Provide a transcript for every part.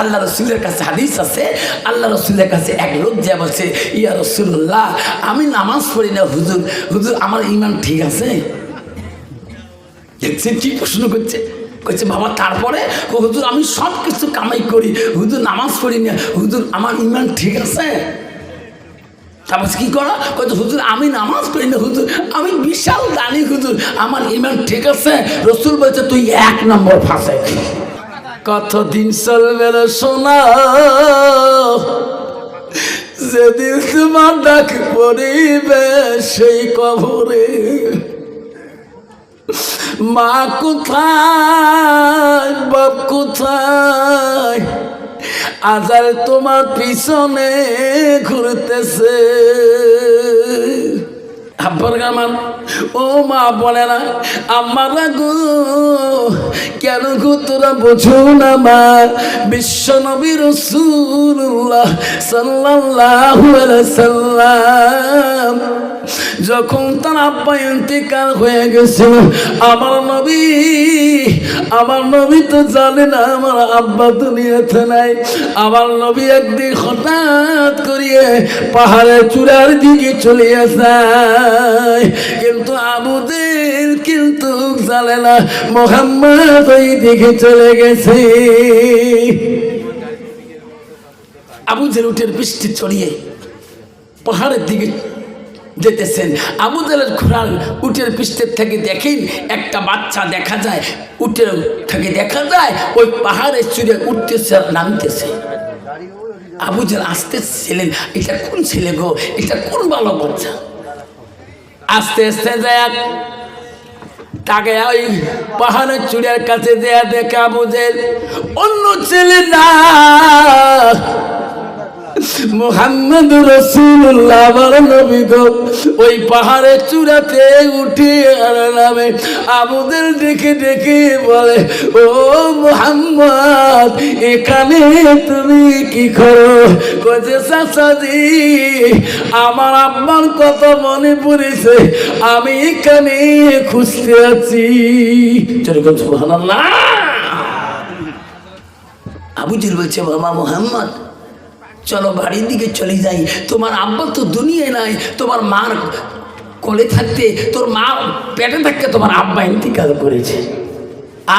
আল্লাহ রসুলের কাছে হাদিস আছে, আল্লাহ রসুলের কাছে এক লোক যা বলছে, ইয়া রসুল্লাহ আমি নামাজ পড়ি না, হুজুর হুজুর, আমার ইমান ঠিক আছে? দেখছেন কি প্রশ্ন করছে? করছে বাবা, তারপরে? হুজুর, আমি সব কিছু কামাই করি, হুজুর, নামাজ পড়ি না, হুজুর, আমার ইমান ঠিক আছে? তারপর কি করা? কত হুজুর, আমি নামাজ পড়ি না, হুজুর, আমি বিশাল দানি, হুজুর, আমার ইমান ঠিক আছে। রসুল বলছে, তুই এক নম্বর ফাঁসে কতদিন চলবে রে সোনা? যেদিন তোমার ডাক পড়িবে সেই কবরে। মা কোথায়, বাপ কোথায়? আজার তোমার পিছনে ঘুরতেছে। আব্বার আমার ও মা বলে না আমার গো, কেন গো তোরা বোঝো না মা? বিশ্ব নবী রসুল্লাহ আলাইহি সাল্লাম। যখন তার আব্বা ইন্তেকাল হয়ে গেছিল, আমার নবী আমার নবী তো জানে না আমার আব্বা দুনিয়াতে নাই। আমার নবী একদিন হঠাৎ করিয়ে পাহাড়ের চূড়ার দিকে চলে যায় কিন্তু আবুদের কিন্তু জানে না, মোহাম্মদ ওই দিকে চলে গেছে। আবু জের উঠের বৃষ্টি চড়িয়ে পাহাড়ের দিকে যেতেছেন। আবু জালের ঘোড়ার উটের পৃষ্ঠের থেকে দেখেন একটা বাচ্চা দেখা যায়, উটের থেকে দেখা যায়, ওই পাহাড়ের চুড়ে উঠতেছে নামতেছে। আবু জাল আসতে ছিলেন, এটা কোন ছেলে গো? এটা কোন ভালো বাচ্চা? আস্তে আস্তে যায়, তাকে ওই পাহাড়ের চূড়ার কাছে দেয়া দেখে আবুদের অন্য ছেলে না। মোহাম্মদ রসুল্লাহ আমার নবী গো, ওই পাহাড়ের চূড়াতে উঠে আর নামে আবুদের ডেকে ডেকে বলে, ও মোহাম্মদ, এখানে তুমি কি করো? কছে চাচাজি, আমার আব্বার কথা মনে পড়েছে, আমি এখানে খুঁজতে আছি। যেরকম সুবহানাল্লাহ। আবুজির বলছে, বাবা মোহাম্মদ চলো বাড়ির দিকে চলে যাই। তোমার আব্বা তো দুনিয়ায় নাই, তোমার মার কোলে থাকতে, তোর মা পেটে থাকতে তোমার আব্বা ইন্তিকাল করেছে।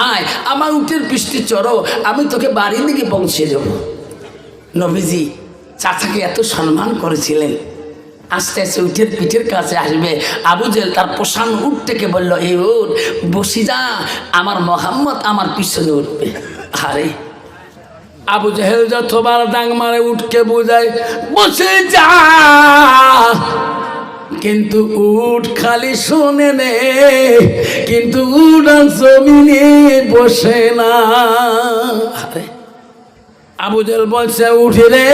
আয়, আমার উটের পৃষ্ঠে চড়ো, আমি তোকে বাড়ির দিকে পৌঁছে যাব নবীজি চাচাকে এত সম্মান করেছিলেন। আস্তে আস্তে উঠের পিঠের কাছে আসবে। আবু জেল তার পোষান উঠ থেকে বলল, এই উঠ বসি যা আমার মোহাম্মদ আমার পিছনে উঠবে। আরে আবু জাহেল যতবার ডাং মারে উঠকে বোঝায়, বসে যা। কিন্তু উঠ খালি শোনে নে, কিন্তু উঠ জমিনে বসে না। আবু জেল বলছে, উঠে রে,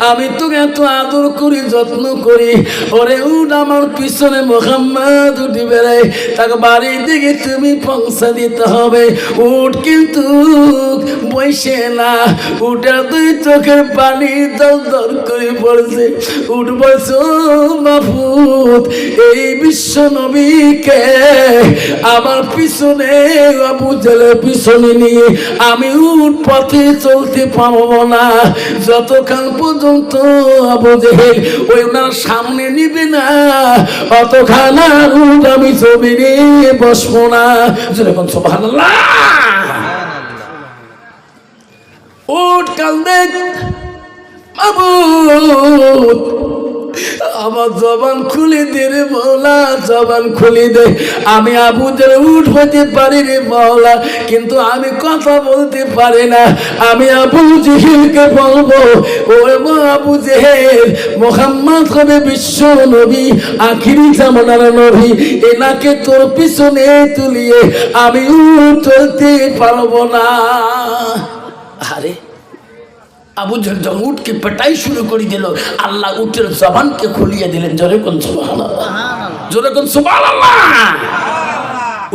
আমি তোকে এত আদর করি, যত্ন করি। ওরে, উঠ আমার পিছনে মোহাম্মদ উঠি বেড়াই তাকে বাড়ির দিকে তুমি পৌঁছা দিতে হবে। উঠ কিন্তু বসে না। উঠে দুই চোখের পানি দল দর করে পড়ছে। উঠ বলছে, "ও মাহফুদ এই বিশ্ব নবীকে আমার পিছনে, আবু জেলের পিছনে নিয়ে আমি উঠ পথে চলতে পারব না যতক্ষণ পর্যন্ত আবু ওই ওনার সামনে নিবে না। আর আমি ছবি নিয়ে বসবো না। যেরকম সুবহানাল্লাহ। উঠ কান্দে মাবুদ। আমার জবান খুলে দে রে মৌলা জবান খুলে দে। আমি আবুদের উঠ হতে পারি রে মৌলা কিন্তু আমি কথা বলতে পারি না। আমি আবু জেহেলকে বলব ও আবু জেহেল, মোহাম্মদ হবে বিশ্ব নবী, আখিরি জামানার নবী, এনাকে তোর পিছনে তুলিয়ে আমি চলতে পারব না। আরে আবু যখন উঠকে পেটাই শুরু করে দিল। আল্লাহ উটের জবানকে খুলিয়ে দিলেন। জোরে কোন সুবাহ জোরে কোন সুবহানাল্লাহ।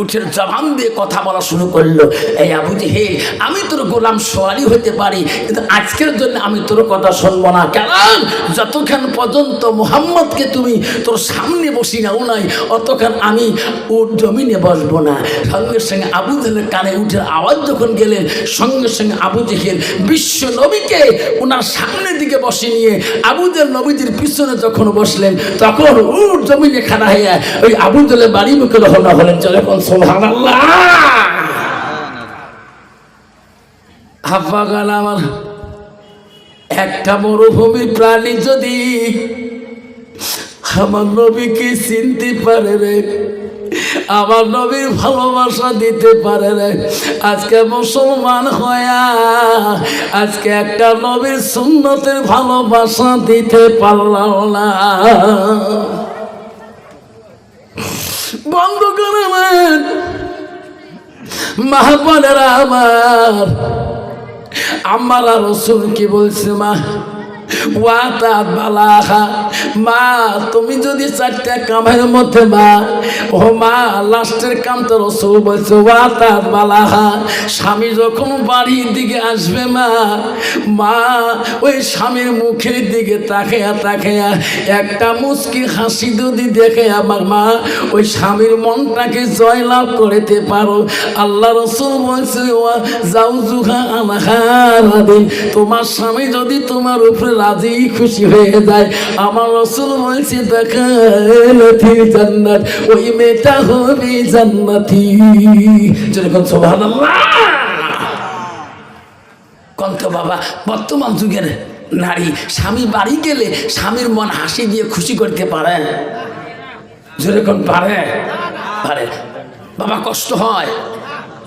উঠের জবান দিয়ে কথা বলা শুরু করল। এই আবু জেহেল আমি তোর গোলাম সোয়ারি হতে পারি, কিন্তু আজকের জন্য আমি তোর কথা শুনব না। কারণ যতক্ষণ পর্যন্ত মোহাম্মদকে তুমি তোর সামনে বসি নাও নাই, অতক্ষণ আমি ওর জমিনে বসবো না। সঙ্গে সঙ্গে আবু জেহেলের কানে উঠে আওয়াজ যখন গেলেন, সঙ্গে সঙ্গে আবু জেহেল বিশ্ব নবীকে ওনার সামনের দিকে বসে নিয়ে আবু জেহেল নবীজির পিছনে যখন বসলেন, তখন ওর জমিনে খানা হয়ে ওই আবু জেহেলের বাড়ি মুখে রওনা হলেন। যখন হাফা গান আমার, একটা মরুভূমি প্রাণী যদি আমার নবীকে চিনতে পারে রে, আমার নবীর ভালোবাসা দিতে পারে রে, আজকে মুসলমান হয়া আজকে একটা নবীর সুন্নতের ভালোবাসা দিতে পারলাম না। বন্ধ করে মাহবনেরা আমার আমার রসুল কি বলছে মা? স্বামী যখন বাড়ির দিকে আসবে মা মা, ওই স্বামীর মুখের দিকে একটা মুচকি হাসি যদি দেখে আমার মা, ওই স্বামীর মনটাকে জয়লাভ করতে পারো। আল্লাহ রসুল বলছে যাও জুহা তোমার স্বামী যদি তোমার উপরে রাজি খুশি হয়ে যায়। আমার রসুল বলছে জান্নাত, ওই মেয়েটা হবে জান্নাতি। যেরকম কন্ত বাবা, বর্তমান যুগের নারী, স্বামী বাড়ি গেলে স্বামীর মন হাসি দিয়ে খুশি করতে পারে। যেরকম পারে? পারে। বাবা, কষ্ট হয়।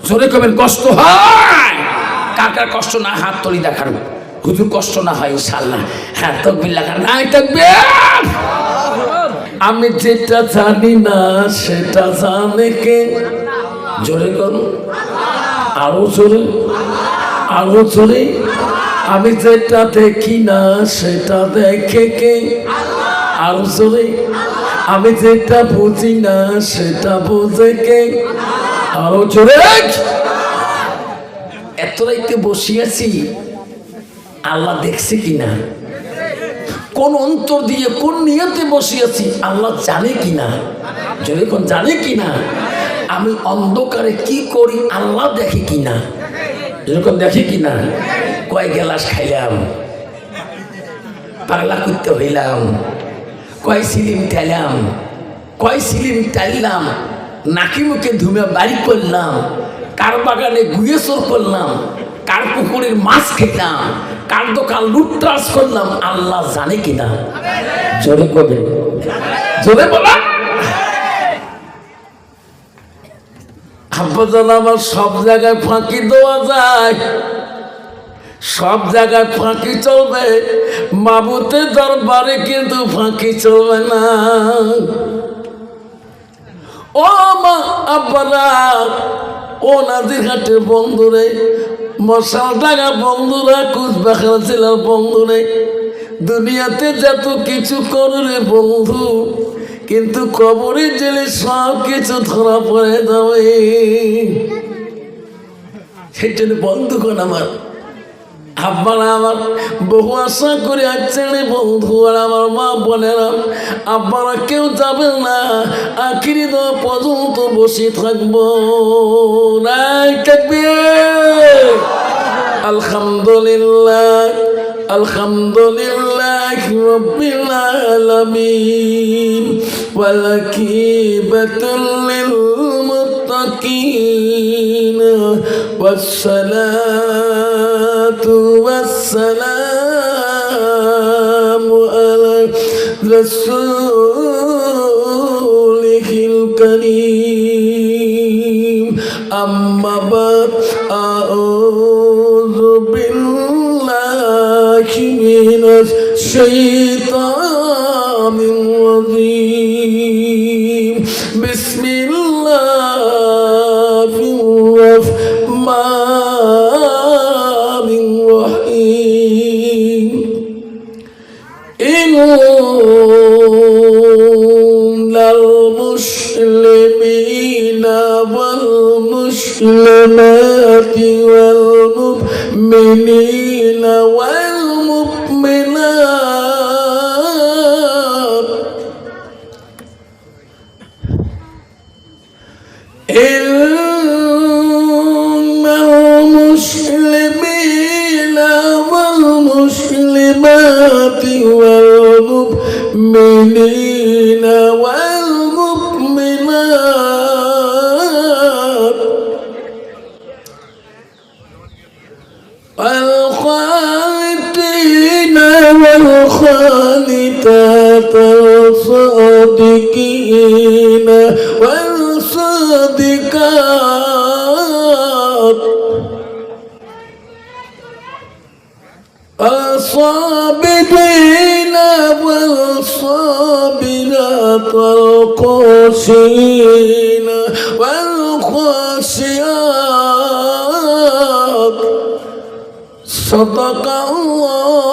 জোরে কবেন, কষ্ট হয়। কার কার কষ্ট না, হাত তলি দেখান। হুজুর কষ্ট না হয় ইনশাল্লাহ হ্যাঁ তকবির লাগান। নাই তকবির! আমি যেটা জানি না, সেটা জানে কে? জোরে করুন আরও জোরে। আরও জোরে। আমি যেটা দেখি না, সেটা দেখে কে? আরও জোরে। আমি যেটা বুঝি না, সেটা বোঝে কে? আরও জোরে। এত রাইতে বসিয়াছি আল্লাহ দেখছে কিনা? কোন অন্তর দিয়ে কোন নিয়তে বসিয়েছি, আল্লাহ জানে কিনা? যদি কোন জানে কিনা? আমি অন্ধকারে কি করি, আল্লাহ দেখে কিনা? যেরকম দেখে কিনা? কয় গেলাস খাইলাম? পাগলা করতে হইলাম। কয় সিলিম টাইলাম কয় সিলিম টাইলাম নাকি মুখে ধুমে বাড়ি করলাম? কার বাগানে গুয়ে চোর করলাম? কার পুকুরের মাছ খেতাম কার দোকান লুট্রাস করলাম, আল্লাহ জানে কিনা জোরে কবে জোরে বলা। আব্বাজান আমার সব জায়গায় ফাঁকি দেওয়া যায়। সব জায়গায় ফাঁকি চলবে। মাবুতে দরবারে কিন্তু ফাঁকি চলবে না। ও মা আব্বারা ও নাজির ঘাটের বন্ধু বন্ধুরে, মশাল টাকা বন্ধুরা কুচবাখানা জেলার বন্ধুরে। দুনিয়াতে যত কিছু করলে রে বন্ধু, কিন্তু কবরে জেলে সব কিছু ধরা পড়ে যাবে। সেই জন্য বন্ধুগণ আমার আব্বারা আমার বহু আশা করে আসছেন বন্ধু, আর আমার মা বোনেরা আপনারা কেউ যাবেন না, আখির পর্যন্ত বসে থাকব। থাকবে আলহামদুলিল্লাহ আলহামদুলিল্লাহ রব্বিল আলামিন, ওয়ালাকিবাতুল লিল মুত্তাকিন। والصلاة والسلام على رسوله الكريم أما بعد أعوذ بالله من الشيطان إن المسلمين والمسلمات والمؤمنين والمؤمنات والصادقات الصابرين والصابرات والقاسين والخاشعات صدق الله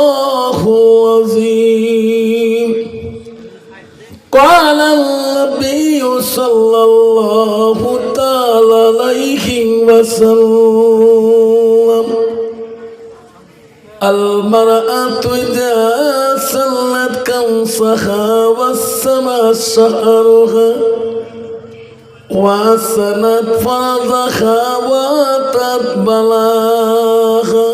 العظيم قال النبي صلى الله تعالى عليه وسلم. المرأة إذا سلت كنصها والسماء شهرها وسنت فرضها واتت بلاغها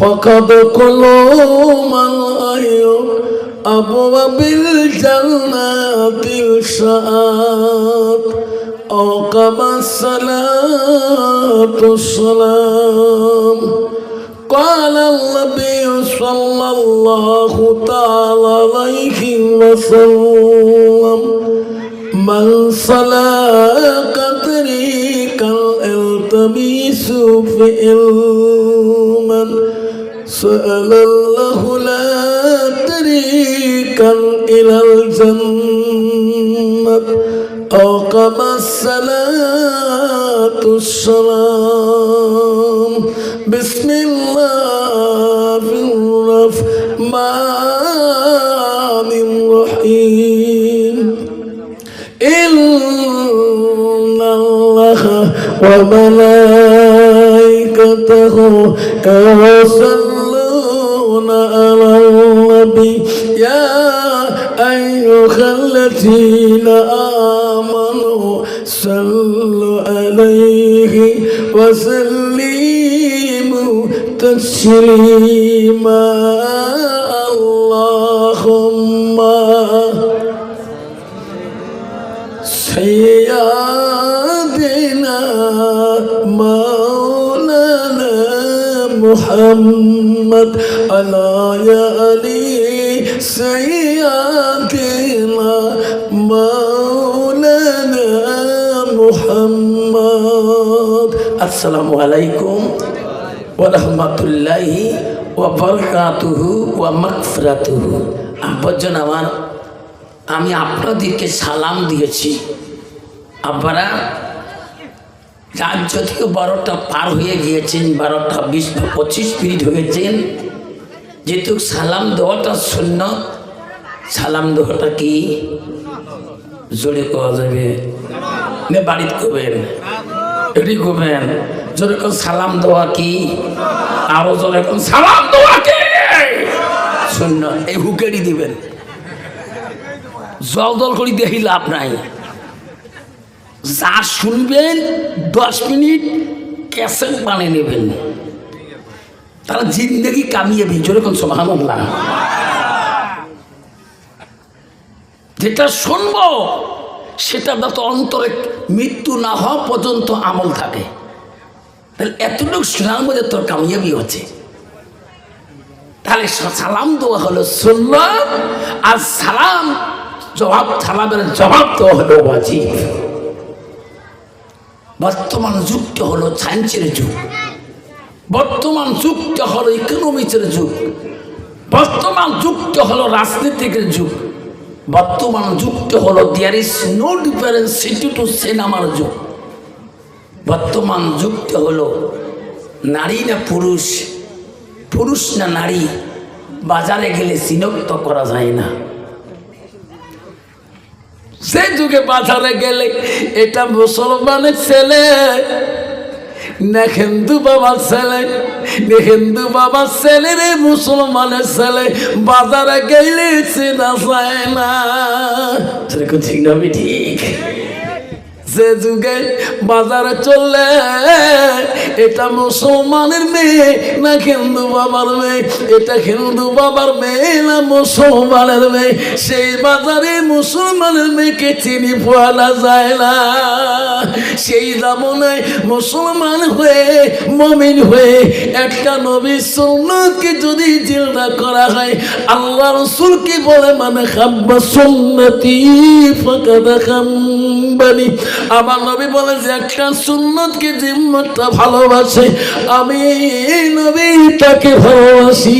فقد كلوا من أيوب أبواب الجنات الشآت أو كما الصلاة السلام قال النبي صلى الله تعالى عليه وسلم من صلى طريقا التميس في علما سأل الله لا طريقا إلى الجنة أو كما الصلاة السلام بسم الله الرحمن الرحيم إن الله وملائكته يصلون على النبي يا أيها الذين آمنوا صلوا عليه وسلموا تسليما. اللهم سيدنا مولانا محمد على يا علي سيدنا مولانا محمد السلام عليكم ورحمة الله وبركاته ومغفرته আব্বাজন আমার আমি আপনাদেরকে সালাম দিয়েছি আপনারা রাত যদিও বারোটা পার হয়ে গিয়েছেন, বারোটা বিশ পঁচিশ মিনিট হয়েছেন। যেহেতু সালাম দেওয়াটা শূন্য, সালাম দেওয়াটা কি? জোরে কওয়া যাবে। নে, বাড়িতে করবেন এটি করবেন জোরে কোন, সালাম দেওয়া কি? আরও জোরে কোন, সালাম দেওয়া কি? শূন্য, এই হুকেরই দিবেন। জল দল করি দেখি লাভ নাই। যা শুনবেন, দশ মিনিট ক্যাসেট বানিয়ে নেবেন। তারা জিন্দগি কামিয়ে দিন যেরকম সমান যেটা শুনব, সেটা তো অন্তরে মৃত্যু না হওয়া পর্যন্ত আমল থাকে। তাহলে এতটুকু শোনার মধ্যে তোর কামিয়াবি হচ্ছে। তাহলে সালাম দেওয়া হলো শূন্য আর সালাম, জবাব, সালামের জবাব দেওয়া হলো ওয়াজিব। বর্তমান যুগটা হলো সায়েন্সের যুগ। বর্তমান যুগটা হলো ইকোনমিক্সের যুগ। বর্তমান যুগটা হলো রাজনীতিকের যুগ। বর্তমান যুগটা হলো there is no difference city to সিনেমার যুগ। বর্তমান যুগটা হলো নারী না পুরুষ। পুরুষ না নারী, বাজারে গেলে চিনক্ত করা যায় না। সে যুগে বাজারে গেলে এটা মুসলমানের ছেলে। না হিন্দু বাবার ছেলে হিন্দু বাবার ছেলে রে মুসলমানের ছেলে। বাজারে গেলে চেনা যায় না। ঠিক না আমি ঠিক। যে যুগে বাজারে চললে এটা মুসলমানের মেয়ে, না হিন্দু বাবার মেয়ে, এটা হিন্দু বাবার মেয়ে, না মুসলমানের মেয়ে। সেই বাজারে মুসলমানের মেয়েকে চিনি পাওয়া যায় না। সেই জামনে মুসলমান হয়ে, মমিন হয়ে একটা নবী সুন্নতকে যদি জিলদা করা হয়, আল্লাহ রসুল কি বলে মানে খাব্বা সুন্নতি ফাঁকা খাম্বানি আমার নবী বলে যে, একটা সুন্নতকে জিম্মতটা ভালোবাসে। আমি নবী তাকে ভালোবাসি।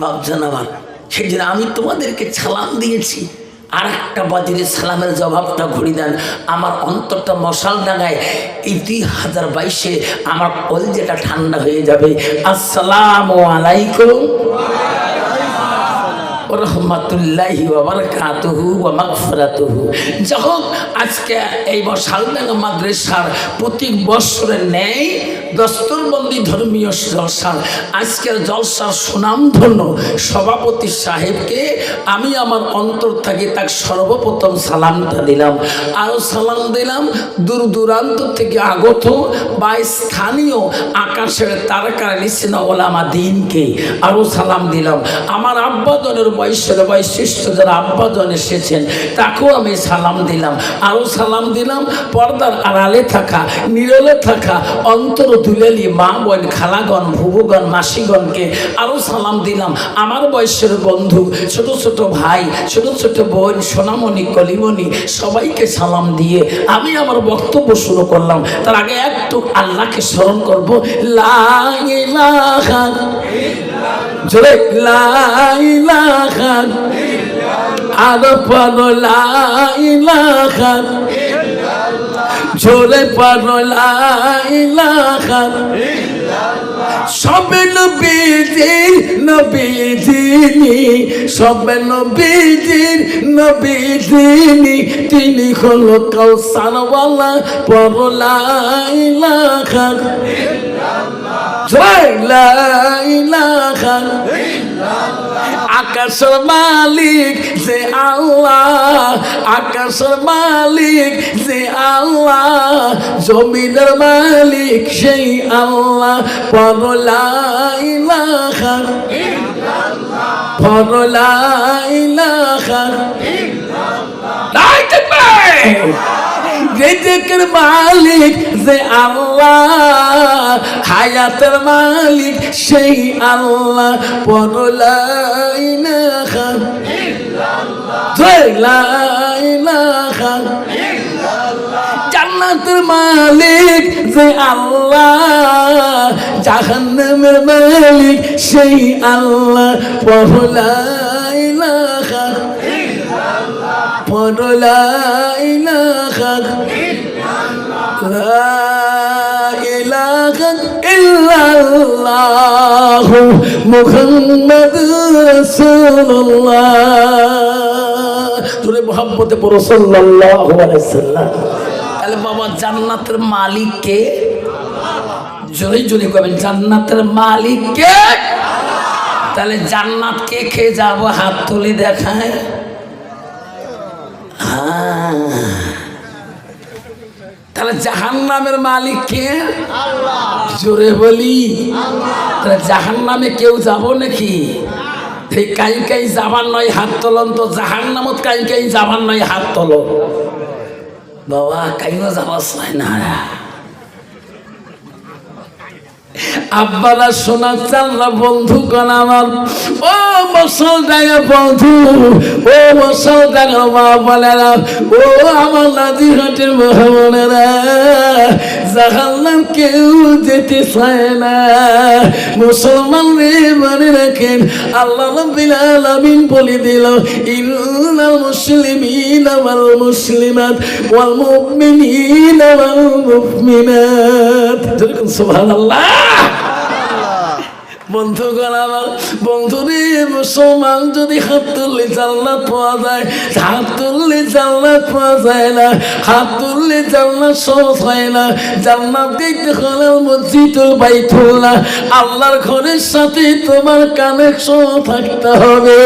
ভাবছেন আমার জন্য আমি তোমাদেরকে সালাম দিয়েছি। আর একটা সালামের জবাবটা ঘুরি দেন। আমার অন্তরটা মশাল ডাঙায়। এই দুই হাজার বাইশে আমার কলজেটা ঠান্ডা হয়ে যাবে। আসসালামু আলাইকুম। রহমতুল্লাহি ওবরকাতুহু ওয়া মাগফিরাতুহু। যখন আজকে এই বসালডাঙ্গা মাদ্রাসার প্রতি বছরের ন্যায় দস্তরবন্দি ধর্মীয় জলসা আজকের জলসার সুনামধন্য সভাপতি সাহেবকে আমি আমার অন্তর থেকে তাকে সর্বপ্রথম সালামটা দিলাম। আরও সালাম দিলাম দূর দূরান্ত থেকে আগত বা স্থানীয় আকাশের তারকার নিশ্চিনা ওলামা দিনকে। আরও সালাম দিলাম। আমার আব্বাজনের বয়সের বৈশিষ্ট্য যারা আব্বাজন এসেছেন, তাকেও আমি সালাম দিলাম। আরও সালাম দিলাম, পর্দার আড়ালে থাকা, নিরলে থাকা, অন্তর দুলেলি মা বোন, খালাগণ, ভুবগণ, মাসিগণকে আরও সালাম দিলাম। আমার বয়সের বন্ধু, ছোট ছোট ভাই, ছোট ছোট বোন, সোনামণি, কলিমণি, সবাইকে সালাম দিয়ে আমি আমার বক্তব্য শুরু করলাম। তার আগে একটু আল্লাহকে স্মরণ করব। লা জোরে লাইলাহা আর পারো লাইলাহা জোরে পারো লাইলাহা সবে নবীজির নবীজিনি, সবে নবীজির নবীজিনি, তিনি হলো কৌসারওয়ালা পরলাইলাখা লাইলাখা আকাশের মালিক যে আল্লাহ আকাশের মালিক যে আল্লাহ। জমিনের মালিক সেই আল্লাহ। পরলাইলাখা পরলাইলাখা রেজেকের মালিক যে আল্লাহ, হায়াতের মালিক সেই আল্লাহ জান্নাতের মালিক যে আল্লাহ, জাহান্নামের মালিক সেই আল্লাহ পরলাইলাখা পরলাইলাখা লা ইলাহা ইল্লাল্লাহ মুহাম্মাদুর রাসূলুল্লাহ তোরে মোহাম্মদে পড়ো সাল্লাল্লাহু আলাইহি তাহলে বাবা জান্নাতের মালিক কে? জোরে জোরে কবেন জান্নাতের মালিক কে? তাহলে জান্নাত কে খেয়ে যাব? হাত তুলে দেখায়। তাহলে জাহান নামের মালিক কে জোরে বলি। তাহলে জাহান নামে কেউ যাব নাকি? সেই কাই কাই যাবার নয় হাত তলন তো জাহান নামত কাই কাই যাবার নয় হাত তল। বাবা কাইও যাবার চাই না। আব্বারা শোনা চাল না বন্ধু কন আমার। ও ডাঙা বন্ধু, ও ডাঙা মা বলেরা ও আমার নাদি হাটের মহামনেরা জাহান্নাম কেউ যেতে চায় না। মুসলমান রে মনে রাখেন, আল্লাহ রাব্বিল আলামিন বলে দিল ইন্নাল ওয়াল মুমিনিনা ওয়াল মুমিনাত। যেরকম সুবহানাল্লাহ। বন্ধুগণ, আমার বন্ধুরে মুসলমান যদি হাত তুললে জান্নাত পাওয়া যায়, হাত তুললে জান্নাত পাওয়া যায় না, হাত তুললে জান্নাত সহজ হয় না, জান্নাত দেখতে হলে মসজিদুল বাইতুল্লাহ আল্লাহর ঘরের সাথে তোমার কানেকশন থাকতে হবে।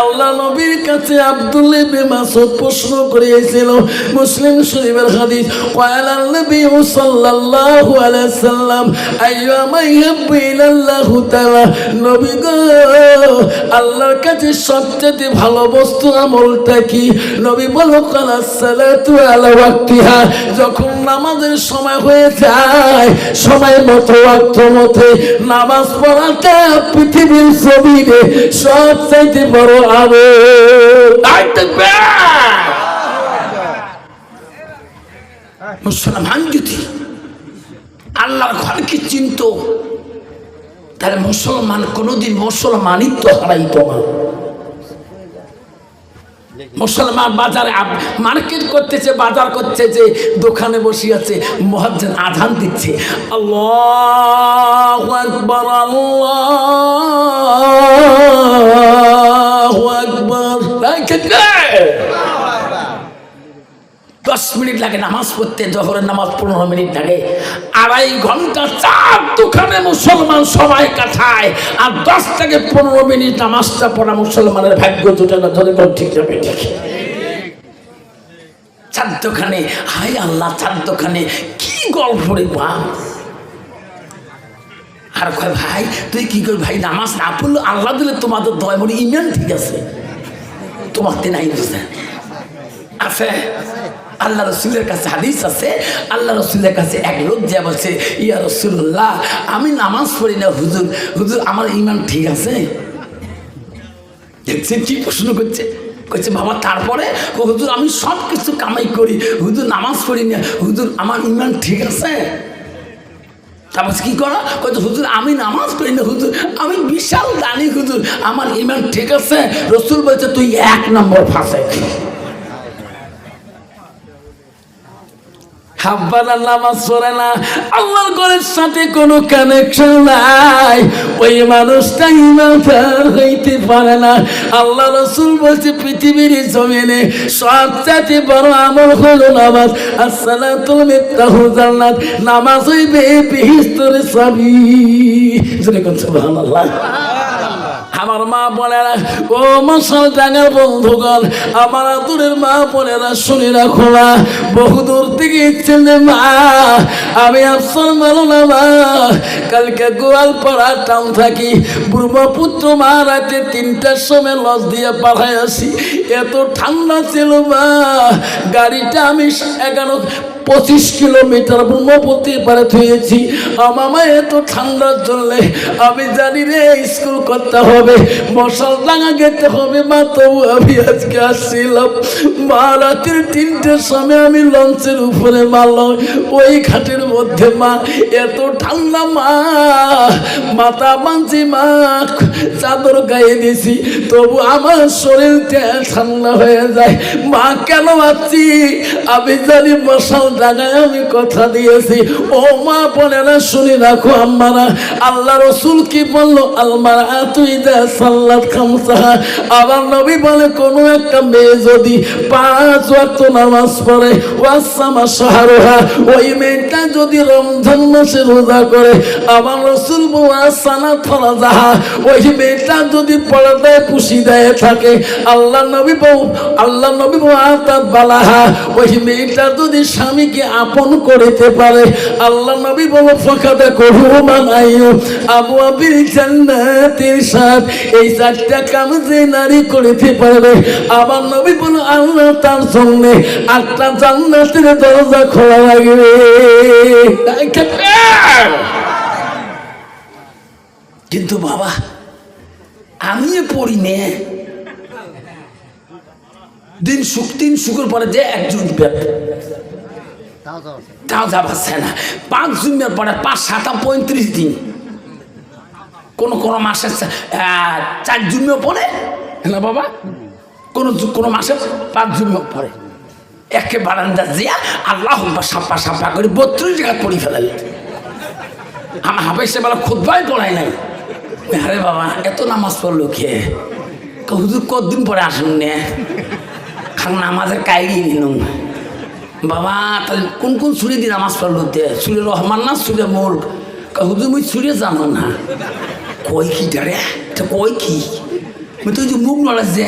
আল্লাহ নবীর কাছে আব্দুল ইবনে মাসউদ প্রশ্ন করিয়েছিল, মুসলিম শরীফের হাদিস, কয়ালাল নবী সাল্লাল্লাহু আলাইহি সাল্লাম, আইয়ামা ইয়াব্বি ইলাল্লাহু তাআলা আল্লাহর কাছে সবচেয়ে ভালো বস্তু, আমলটা কি? নবী বলো কালাসালাতু যখন নামাজের সময় হয়ে যায়, সময় মতো, ওয়াক্ত মতে, নামাজ পড়াটা পৃথিবীর জমিনে সবচাইতে বড় আমল। মুসলমান যদি আল্লাহর ঘরকে চিনত তাহলে মুসলমান কোনোদিন মুসলমানিত্ব হারাইত না। মুসলমান বাজারে মার্কেট করতেছে, বাজার করছে, যে দোকানে বসে আছে মহাজন আধান দিচ্ছে। আল্লাহ আকবর আল্লাহ আকবর। দশ মিনিট লাগে নামাজ পড়তে, জহরের নামাজ পনেরো মিনিট লাগে। আড়াই ঘণ্টা চার দোকানে মুসলমান সবাই কাটায়, আর দশ থেকে পনেরো মিনিট নামাজটা পড়া মুসলমানের ভাগ্য দুটো না, ধরে কোন ঠিক যাবে ঠিক দোকানে হাই আল্লাহ চার দোকানে কি গল্প রে বা আর কয়, ভাই, তুই কি কর, ভাই, নামাজ না পড়ল আল্লাহ দিলে তোমাদের দয় মনে ইমান ঠিক আছে? তোমার নাই বুঝে আছে? আল্লাহ রসুলের কাছে হাদিস আছে? আল্লাহ রসুলের কাছে এক লোক যা বলছে, ইয়া রসুল্লাহ আমি নামাজ পড়ি না, হুজুর হুজুর, আমার ইমান ঠিক আছে? দেখছেন কি প্রশ্ন করছে? করছে বাবা, তারপরে? হুজুর, আমি সব কিছু কামাই করি, হুজুর, নামাজ পড়ি না, হুজুর, আমার ইমান ঠিক আছে? তারপর কি করা? কত হুজুর, আমি নামাজ পড়ি না, হুজুর, আমি বিশাল দানি, হুজুর, আমার ইমান ঠিক আছে। রসুল বলছে, তুই এক নম্বর ফাঁসাই হাব্বানা নামাজ পড়ে না। আল্লাহর ঘরের সাথে কোনো কানেকশন নাই। ওই মানুষটা ইমানদার হইতে পারে না। আল্লাহ রসুল বলছে, পৃথিবীর জমিনে সবচাইতে বড় আমল হলো নামাজ। আসসালাতুল মিফতাহু জান্নাত। নামাজ হইবে বিহিস্তরে সাবি যেরকম সুবহানাল্লাহ। আমার মা বোনেরা, ও মশাল ডাঙ্গার বন্ধুগণ, আমার আদুরের মা বোনেরা, শুনে রাখো না বহু দূর থেকে ইচ্ছেন যে মা, আমি আফসর মানো না মা, কালকে গোয়ালপাড়া টাউন থাকি, ব্রহ্মপুত্র মা রাতে তিনটার সময় লস দিয়ে পাঠায় আসি এত ঠান্ডা ছিল মা, গাড়িটা আমি এগারো পঁচিশ কিলোমিটার ব্রহ্মপুত্রের পারে থুয়েছি। আমামা এত ঠান্ডার জন্য আমি জানি রে, স্কুল করতে হবে। মশাল ডাঙা যেতে হবে, মা তবু আমি আজকে আসছিলাম। মা, রাতের তিনটের সময় আমি লঞ্চের উপরে মারলাম। ওই ঘাটের মধ্যে, মা, এত ঠান্ডা, মা। মাথা বাঁধছি মা, চাদর গায়ে দিছি। তবু আমার শরীরটা ঠান্ডা হয়ে যায়। মা, কেন আছি আমি জানি মশাল জায়গায় আমি কথা দিয়েছি। ও মা বোনেরা, শুনে রাখো আম্মারা, আল্লাহ রসুল কি বলল? আলমারা তুই দে খামসাহা আবার নবী বলে, কোনো একটা মেয়ে যদি পাঁচ ওয়াক্ত নামাজ পড়ে ওয়াসামা ওই মেয়েটা যদি রমজান মাসে রোজা করে, আবার রসুল বোয়া সানাত ফরাজাহা, ওই মেয়েটা যদি পর্দায় পুষি দেয় থাকে, আল্লাহ নবী বউ, আল্লাহ নবী বউ, আতাত বালাহা, ওই মেয়েটা যদি স্বামীকে আপন করিতে পারে। আল্লাহ নবী বউ ফকাদা করু মানাইও আবু আবির জান্নাতের সাথ এই চারটা কাম যে নারী করিতে পারবে। আবার নবী বলো, আল্লাহ তার জন্য আটটা জান্নাতের দরজা খোলা লাগবে। কিন্তু বাবা আমি পড়ি নে। দিন সুখ দিন সুখের পরে যে একজন ব্যক্তি তাও যা পাচ্ছে না পাঁচ জুমের পরে পাঁচ সাতা পঁয়ত্রিশ দিন। কোনো কোনো মাসে চার জুমেও পড়ে না বাবা? কোনো কোনো মাসে পাঁচ জুমেও পড়ে একে বারান্দা দিয়া আল্লাহ সাপা সাপা করে বত্রিশ জায়গা পড়ি ফেলালে। আমার হাফেজ সে বেলা খুদ্াই পড়াই নাই। আরে বাবা এত নামাজ পড়ল কে? কয়, হুজুর কতদিন পরে আসেন নে? খান নামাজের কাইরি নিলাম। বাবা, তাহলে কোন কোন সুরে দিয়ে নামাজ পড়ল? দে সুরে রহমান না সুরে মোল হুজুর, মুই সুরে জানো না। কই কি ডারে কই কি? মুই তো যে মুখ নড়াস যে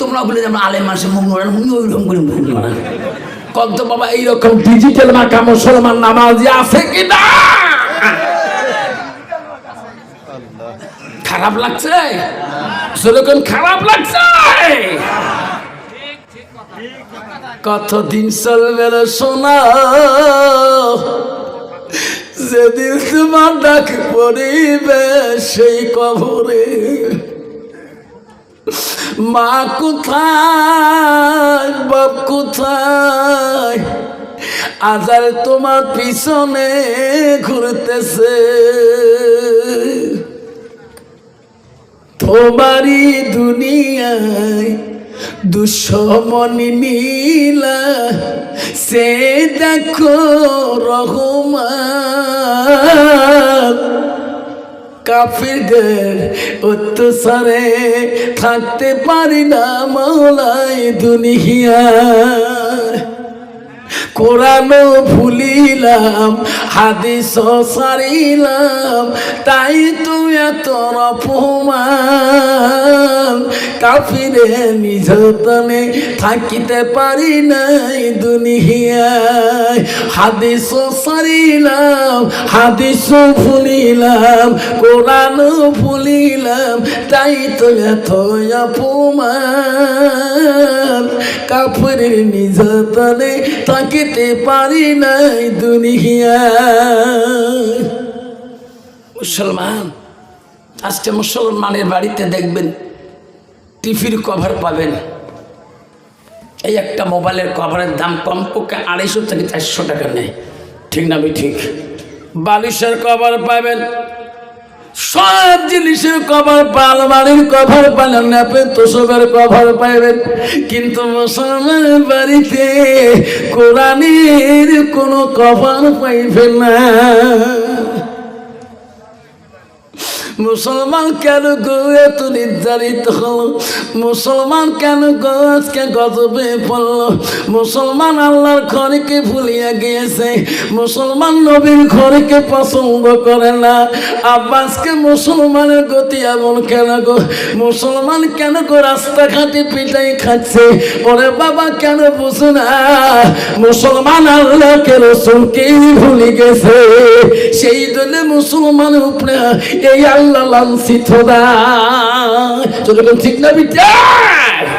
তোমরা বলে যে আলেম মানুষের মুখ নড়ান মুই ওইরকম করে মুখ নড়ান কত বাবা, এইরকম ডিজিটাল মাকা মুসলমান নামাজি আছে কি না? খারাপ লাগছে? সেরকম খারাপ লাগছে? কতদিন চলবে রে সোনা? যেদিন তোমার ডাক পড়িবে সেই কবরে। মা কোথায়, বাপ কোথায়? আজার তোমার পিছনে ঘুরতেছে। তোমারই দুনিয়ায় দুঃসমনি নীলা সে দেখো রহমান। কাফিরদের অত্যাচারে থাকতে পারি না মাওলাই দুনিয়া। কোরআনও ভুলিলাম, হাদিস সারিলাম, তাই তো এত অপমান। কাফিরে নিজতনে থাকিতে পারি নাই দুনিয়ায়। হাদিস সারিলাম, হাদিস ভুলিলাম কোরআনও ভুলিলাম, তাই তো এত অপমান। কাফিরের নিজতনে থাকিতে পারি নাই দুনিয়া। মুসলমান, আজকে মুসলমানের বাড়িতে দেখবেন, টিভির কভার পাবেন। এই একটা মোবাইলের কভারের দাম কমপক্ষে আড়াইশো থেকে চারশো টাকা নেয়। ঠিক না, আমি ঠিক? বালিশের কভার পাবেন সব জিনিসের কভার পাল বাড়ির কভার পালেন ন্যাপের তোষকের কভার পাইবেন। কিন্তু মুসলমানের বাড়িতে কোরআনের কোনো কভার পাইবেন না। মুসলমান কেন গো, এত নির্ধারিত হলো? মুসলমান কেন গো গজবে পড়ল? মুসলমান আল্লাহর ঘরকে ভুলিয়া গিয়েছে। মুসলমান নবীর ঘরকে পছন্দ করে না। আব্বাসকে মুসলমানের গতি এমন কেন গো? মুসলমান কেন গো রাস্তাঘাটে পিটাই খাচ্ছে? ওরে বাবা, কেন বুঝো না? মুসলমান আল্লাহকে রসুলকে ভুলে গেছে। সেই জন্য মুসলমানের উপরে এই আল্লাহ লাঞ্ছিত না। ঠিক না বিচার